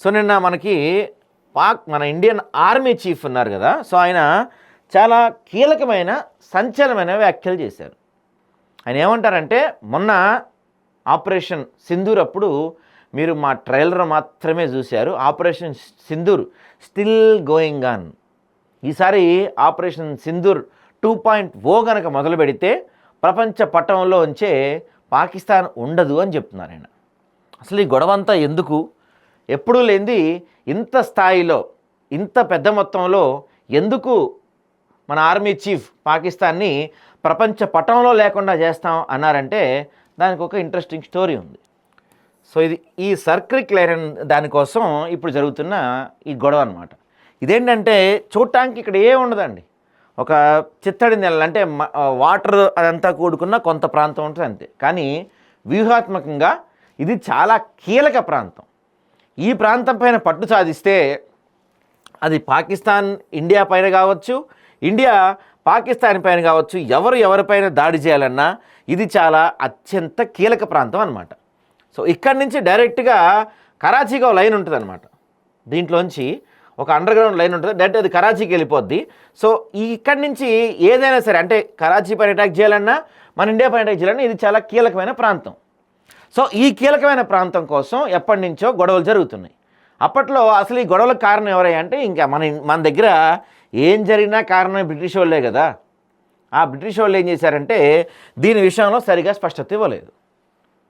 So నిన్న మనకి పాక్ మన ఇండియన్ ఆర్మీ చీఫ్ ఉన్నారు కదా సో ఆయన చాలా కీలకమైన సంచలనమైన వ్యాఖ్యలు చేశారు. ఆయన ఏమంటారంటే మొన్న ఆపరేషన్ సింధూర్ అప్పుడు మీరు మా ట్రైలర్ మాత్రమే చూశారు operation Sindoor still going on. ఈసారి operation Sindoor two point o కనుక మొదలు పెడితే ప్రపంచ పట్టణంలో ఉంచే పాకిస్తాన్ ఉండదు అని చెప్తున్నారు ఆయన. అసలు ఈ గొడవంతా ఎందుకు? ఎప్పుడూ లేనిది ఇంత స్థాయిలో ఇంత పెద్ద మొత్తంలో ఎందుకు మన ఆర్మీ చీఫ్ పాకిస్తాన్ని ప్రపంచ పటంలో లేకుండా చేస్తాం అన్నారంటే దానికి ఒక ఇంట్రెస్టింగ్ స్టోరీ ఉంది. సో ఇది ఈ సర్క్రిక్ లైరన్ దానికోసం ఇప్పుడు జరుగుతున్న ఈ గొడవ అనమాట ఇదేంటంటే చూడటానికి ఇక్కడ ఏ ఉండదండి. ఒక చిత్తడి నెల అంటే వాటర్ అదంతా కూడుకున్న కొంత ప్రాంతం ఉంటుంది అంతే. కానీ వ్యూహాత్మకంగా ఇది చాలా కీలక ప్రాంతం. ఈ ప్రాంతం పైన పట్టు సాధిస్తే అది పాకిస్తాన్ ఇండియా పైన కావచ్చు ఇండియా పాకిస్తాన్ పైన కావచ్చు ఎవరు ఎవరిపైన దాడి చేయాలన్నా ఇది చాలా అత్యంత కీలక ప్రాంతం అనమాట సో ఇక్కడి నుంచి డైరెక్ట్గా కరాచీకి ఒక లైన్ ఉంటుంది అనమాట దీంట్లోంచి ఒక అండర్ గ్రౌండ్ లైన్ ఉంటుంది. డైరెక్ట్ అది కరాచీకి వెళ్ళిపోద్ది. సో ఈ ఇక్కడి నుంచి ఏదైనా సరే అంటే కరాచీ పైన అటాక్ చేయాలన్నా మన ఇండియా పైన అటాక్ చేయాలన్నా ఇది చాలా కీలకమైన ప్రాంతం. సో ఈ కీలకమైన ప్రాంతం కోసం ఎప్పటి నుంచో గొడవలు జరుగుతున్నాయి. అప్పట్లో అసలు ఈ గొడవలకు కారణం ఎవరయ్యంటే ఇంకా మన మన దగ్గర ఏం జరిగినా కారణం బ్రిటిష్ వాళ్ళే కదా. ఆ బ్రిటిష్ వాళ్ళు ఏం చేశారంటే దీని విషయంలో సరిగా స్పష్టత ఇవ్వలేదు.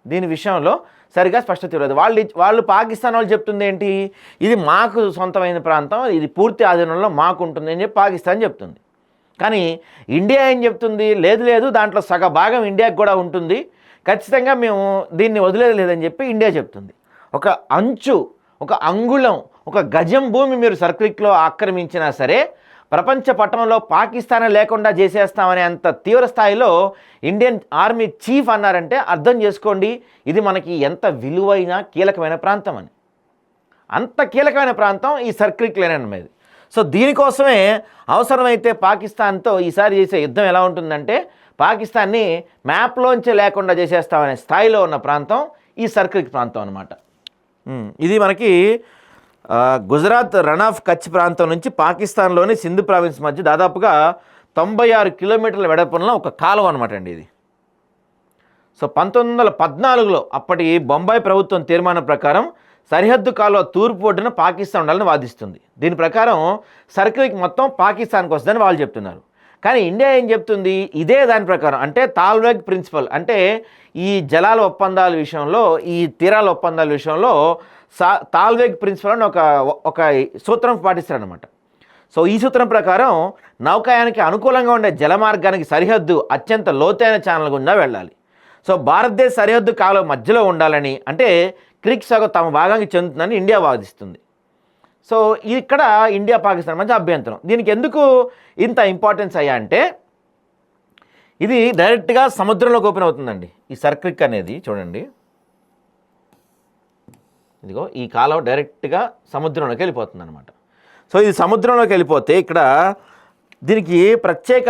దీని విషయంలో సరిగా స్పష్టత ఇవ్వలేదు. వాళ్ళు వాళ్ళు పాకిస్తాన్ వాళ్ళు చెప్తుంది ఏంటి? ఇది మాకు సొంతమైన ప్రాంతం ఇది పూర్తి ఆధీనంలో మాకు ఉంటుంది అని చెప్పి పాకిస్తాన్ చెప్తుంది. కానీ ఇండియా ఏం చెప్తుంది? లేదు లేదు దాంట్లో సగ భాగం ఇండియాకి కూడా ఉంటుంది. ఖచ్చితంగా మేము దీన్ని వదిలేదు లేదని చెప్పి ఇండియా చెప్తుంది. ఒక అంచు ఒక అంగుళం ఒక గజం భూమి మీరు సర్క్రిక్లో ఆక్రమించినా సరే ప్రపంచ పట్టణంలో పాకిస్తాన్ లేకుండా చేసేస్తామనే అంత తీవ్ర స్థాయిలో ఇండియన్ ఆర్మీ చీఫ్ అన్నారంటే అర్థం చేసుకోండి ఇది మనకి ఎంత విలువైన కీలకమైన ప్రాంతం అని. అంత కీలకమైన ప్రాంతం ఈ సర్క్రిక్ లైన్ అనేది సో దీనికోసమే అవసరమైతే పాకిస్తాన్తో ఈసారి చేసే యుద్ధం ఎలా ఉంటుందంటే పాకిస్తాన్ని మ్యాప్లోంచి లేకుండా చేసేస్తామనే స్థాయిలో ఉన్న ప్రాంతం ఈ సర్క్రిక్ ప్రాంతం అనమాట ఇది మనకి గుజరాత్ రన్ ఆఫ్ కచ్ ప్రాంతం నుంచి పాకిస్తాన్లోని సింధు ప్రావిన్స్ మధ్య దాదాపుగా తొంభై ఆరు కిలోమీటర్ల వెడల్పున ఒక కాలువ అనమాట అండి ఇది. సో పంతొమ్మిది వందల పద్నాలుగులో అప్పటి బొంబాయి ప్రభుత్వం తీర్మానం ప్రకారం సరిహద్దు కాలువ తూర్పు ఒడ్డున పాకిస్తాన్ ఉండాలని వాదిస్తుంది. దీని ప్రకారం సర్కిల్కి మొత్తం పాకిస్తాన్కి వస్తుందని వాళ్ళు చెప్తున్నారు. కానీ ఇండియా ఏం చెప్తుంది? ఇదే దాని ప్రకారం. అంటే తాల్వేగ్ ప్రిన్సిపల్. అంటే ఈ జలాల ఒప్పందాల విషయంలో ఈ తీరాల ఒప్పందాల విషయంలో సా తాల్వేగ్ ప్రిన్సిపల్ అని ఒక ఒక సూత్రం పాటిస్తారనమాట సో ఈ సూత్రం ప్రకారం నౌకాయానికి అనుకూలంగా ఉండే జలమార్గానికి సరిహద్దు అత్యంత లోతైన ఛానల్ గుండా వెళ్ళాలి. సో భారతదేశ సరిహద్దు కాలం మధ్యలో ఉండాలని అంటే క్రిక్ సగం తమ భాగానికి చెందుతుందని ఇండియా వాదిస్తుంది. సో ఇక్కడ ఇండియా పాకిస్తాన్ మధ్య అభ్యంతరం. దీనికి ఎందుకు ఇంత ఇంపార్టెన్స్ అయ్యా అంటే ఇది డైరెక్ట్గా సముద్రంలోకి ఓపెన్ అవుతుందండి. ఈ సర్క్రిక్ అనేది చూడండి. ఇదిగో ఈ కాలం డైరెక్ట్గా సముద్రంలోకి వెళ్ళిపోతుంది అనమాట సో ఇది సముద్రంలోకి వెళ్ళిపోతే ఇక్కడ దీనికి ప్రత్యేక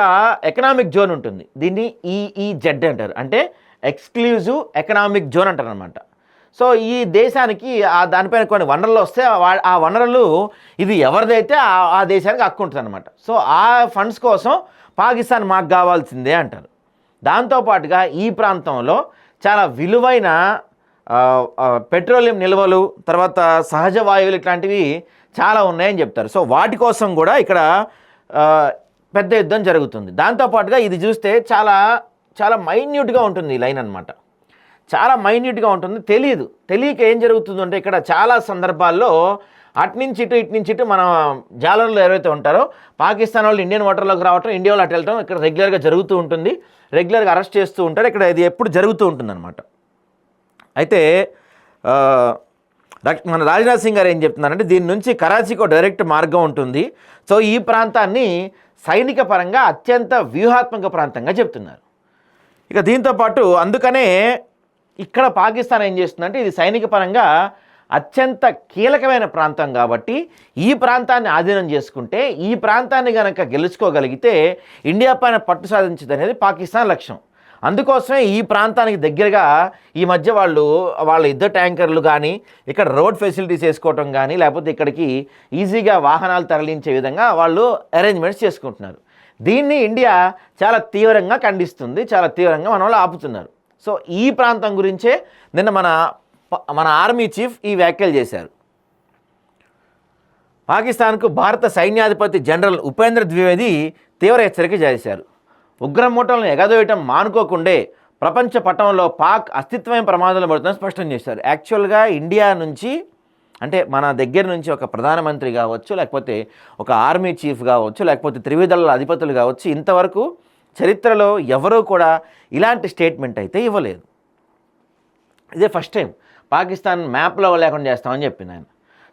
ఎకనామిక్ జోన్ ఉంటుంది. దీన్ని ఈఈజెడ్ అంటారు. అంటే ఎక్స్క్లూజివ్ ఎకనామిక్ జోన్ అంటారు అనమాట సో ఈ దేశానికి ఆ దానిపైన కొన్ని వనరులు వస్తే వా- ఆ వనరులు ఇది ఎవరిదైతే ఆ- దేశానికి హక్కుంటుంది అనమాట సో ఆ ఫండ్స్ కోసం పాకిస్తాన్ మాకు కావాల్సిందే అంటారు. దాంతోపాటుగా ఈ ప్రాంతంలో చాలా విలువైన పెట్రోలియం నిల్వలు తర్వాత సహజ వాయువులు ఇట్లాంటివి చాలా ఉన్నాయని చెప్తారు. సో వాటి కోసం కూడా ఇక్కడ పెద్ద యుద్ధం జరుగుతుంది. దాంతోపాటుగా ఇది చూస్తే చాలా చాలా మైన్యూట్గా ఉంటుంది ఈ లైన్ అనమాట చాలా మైన్యూట్గా ఉంటుంది. తెలియదు తెలియక ఏం జరుగుతుందంటే ఇక్కడ చాలా సందర్భాల్లో అటు నుంచి ఇటు ఇటు నుంచి ఇటు మన జాలర్లు ఎవరైతే ఉంటారో పాకిస్తాన్ వాళ్ళు ఇండియన్ వాటర్లోకి రావటం ఇండియా వాళ్ళు అటు వెళ్ళటం ఇక్కడ రెగ్యులర్గా జరుగుతూ ఉంటుంది. రెగ్యులర్గా అరెస్ట్ చేస్తూ ఉంటారు. ఇక్కడ ఇది ఎప్పుడు జరుగుతూ ఉంటుంది అయితే మన రాజ్నాథ్ సింగ్ గారు ఏం చెప్తున్నారంటే దీని నుంచి కరాచీకి డైరెక్ట్ మార్గం ఉంటుంది. సో ఈ ప్రాంతాన్ని సైనిక పరంగా అత్యంత వ్యూహాత్మక ప్రాంతంగా చెప్తున్నారు. ఇక దీంతో పాటు అందుకనే ఇక్కడ పాకిస్తాన్ ఏం చేస్తుందంటే ఇది సైనిక పరంగా అత్యంత కీలకమైన ప్రాంతం కాబట్టి ఈ ప్రాంతాన్ని ఆధీనం చేసుకుంటే ఈ ప్రాంతాన్ని కనుక గెలుచుకోగలిగితే ఇండియా పైన పట్టు సాధించదు అనేది పాకిస్తాన్ లక్ష్యం. అందుకోసమే ఈ ప్రాంతానికి దగ్గరగా ఈ మధ్య వాళ్ళు వాళ్ళ యుద్ధ ట్యాంకర్లు కానీ ఇక్కడ రోడ్ ఫెసిలిటీస్ వేసుకోవటం కానీ లేకపోతే ఇక్కడికి ఈజీగా వాహనాలు తరలించే విధంగా వాళ్ళు అరేంజ్మెంట్స్ చేసుకుంటున్నారు. దీన్ని ఇండియా చాలా తీవ్రంగా ఖండిస్తుంది చాలా తీవ్రంగా మన వాళ్ళు ఆపుతున్నారు. సో ఈ ప్రాంతం గురించే నిన్న మన మన ఆర్మీ చీఫ్ ఈ వ్యాఖ్యలు చేశారు. పాకిస్తాన్కు భారత సైన్యాధిపతి జనరల్ ఉపేంద్ర ద్వివేది తీవ్ర హెచ్చరిక చేశారు. ఉగ్రమూటలను ఎగదోయటం మానుకోకుండే ప్రపంచ పట్టణంలో పాక్ అస్తిత్వమే ప్రమాదంలో పడుతుందని స్పష్టం చేశారు. యాక్చువల్గా ఇండియా నుంచి అంటే మన దగ్గర నుంచి ఒక ప్రధానమంత్రి కావచ్చు లేకపోతే ఒక ఆర్మీ చీఫ్ కావచ్చు లేకపోతే త్రివిధల అధిపతులు కావచ్చు ఇంతవరకు చరిత్రలో ఎవరూ కూడా ఇలాంటి స్టేట్మెంట్ అయితే ఇవ్వలేదు. ఇదే ఫస్ట్ టైం పాకిస్తాన్ మ్యాప్లో లేకుండా చేస్తామని చెప్పింది ఆయన.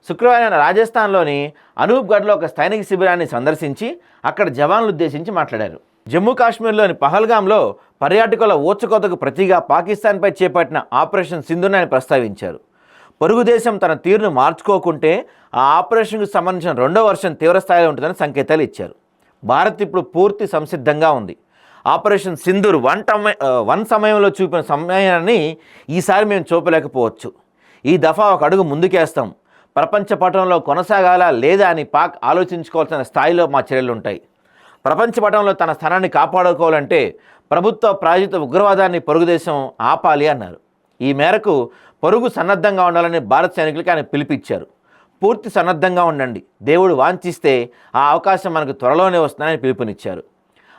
శుక్రవారం ఆయన రాజస్థాన్లోని అనూప్గఢ్లో ఒక సైనిక శిబిరాన్ని సందర్శించి అక్కడ జవాన్లు ఉద్దేశించి మాట్లాడారు. జమ్మూ కాశ్మీర్లోని పహల్గాంలో పర్యాటకుల ఓచుకోతకు ప్రతిగా పాకిస్తాన్పై చేపట్టిన ఆపరేషన్ సింధుని ఆయన ప్రస్తావించారు. పొరుగు దేశం తన తీరును మార్చుకోకుంటే ఆ ఆపరేషన్కు సంబంధించిన రెండో వర్షం తీవ్రస్థాయిలో ఉంటుందని సంకేతాలు ఇచ్చారు. భారత్ ఇప్పుడు పూర్తి సంసిద్ధంగా ఉంది. ఆపరేషన్ సింధూర్ వన్ టమ వన్ సమయంలో చూపిన సమయాన్ని ఈసారి మేము చూపలేకపోవచ్చు. ఈ దఫా ఒక అడుగు ముందుకేస్తాం. ప్రపంచ పటంలో కొనసాగాల లేదా అని పాక్ ఆలోచించుకోవాల్సిన స్థాయిలో మా చర్యలు ఉంటాయి ప్రపంచ పటంలో తన స్థానాన్ని కాపాడుకోవాలంటే ప్రభుత్వ ప్రాజిత ఉగ్రవాదాన్ని పొరుగు దేశం ఆపాలి అన్నారు. ఈ మేరకు పొరుగు సన్నద్ధంగా ఉండాలని భారత సైనికులకి ఆయన పిలిపించారు. పూర్తి సన్నద్ధంగా ఉండండి. దేవుడు వాంఛిస్తే ఆ అవకాశం మనకు త్వరలోనే వస్తుందని పిలుపునిచ్చారు.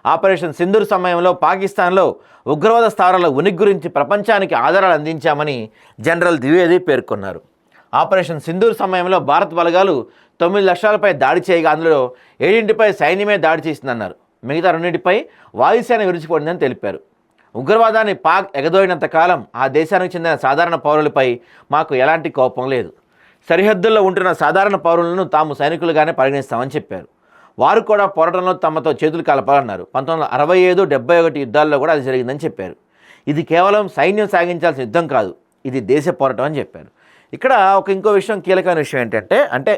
ఆపరేషన్ సింధూర్ సమయంలో పాకిస్తాన్లో ఉగ్రవాద స్థావరాల ఉనికి గురించి ప్రపంచానికి ఆధారాలు అందించామని జనరల్ ద్వివేది పేర్కొన్నారు. ఆపరేషన్ సింధూర్ సమయంలో భారత్ బలగాలు తొమ్మిది లక్షలపై దాడి చేయగా అందులో ఏడింటిపై సైన్యమే దాడి చేసిందన్నారు. మిగతా రెండింటిపై వాయుసేన విరిచిపోయిందని తెలిపారు. ఉగ్రవాదాన్ని పాక్ ఎగదోయినంత కాలం ఆ దేశానికి చెందిన సాధారణ పౌరులపై మాకు ఎలాంటి కోపం లేదు. సరిహద్దుల్లో ఉంటున్న సాధారణ పౌరులను తాము సైనికులుగానే పరిగణిస్తామని చెప్పారు. వారు కూడా పోరాటంలో తమతో చేతులు కలపాలన్నారు. పంతొమ్మిది వందల అరవై ఐదు డెబ్బై ఒకటి యుద్ధాల్లో కూడా అది జరిగిందని చెప్పారు. ఇది కేవలం సైన్యం సాగించాల్సిన యుద్ధం కాదు ఇది దేశ పోరాటం అని చెప్పారు. ఇక్కడ ఒక ఇంకో విషయం కీలకమైన విషయం ఏంటంటే అంటే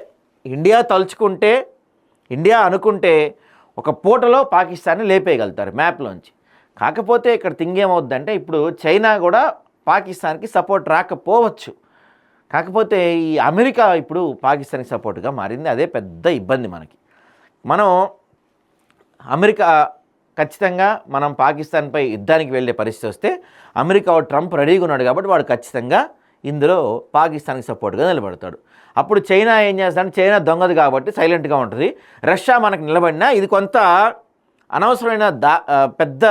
ఇండియా తలుచుకుంటే ఇండియా అనుకుంటే ఒక పూటలో పాకిస్తాన్ని లేపేయగలుగుతారు మ్యాప్లోంచి. కాకపోతే ఇక్కడ థింగ్ ఏమవుద్దంటే ఇప్పుడు చైనా కూడా పాకిస్తాన్కి సపోర్ట్ రాకపోవచ్చు. కాకపోతే ఈ అమెరికా ఇప్పుడు పాకిస్తాన్కి సపోర్ట్గా మారింది అదే పెద్ద ఇబ్బంది మనకి. మనం అమెరికా ఖచ్చితంగా మనం పాకిస్తాన్పై యుద్ధానికి వెళ్ళే పరిస్థితి వస్తే అమెరికా ట్రంప్ రెడీగా ఉన్నాడు కాబట్టి వాడు ఖచ్చితంగా ఇందులో పాకిస్తాన్కి సపోర్ట్గా నిలబడతాడు. అప్పుడు చైనా ఏం చేస్తాడంటే చైనా దొంగది కాబట్టి సైలెంట్గా ఉంటుంది. రష్యా మనకు నిలబడినా ఇది కొంత అనవసరమైన దా పెద్ద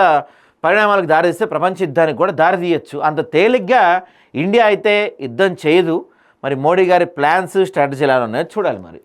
పరిణామాలకు దారితీస్తే ప్రపంచ యుద్ధానికి కూడా దారితీయచ్చు. అంత తేలిగ్గా ఇండియా అయితే యుద్ధం చేయదు. మరి మోడీ గారి ప్లాన్స్ స్ట్రాటజీలు ఎలా ఉన్నాయో చూడాలి మరి.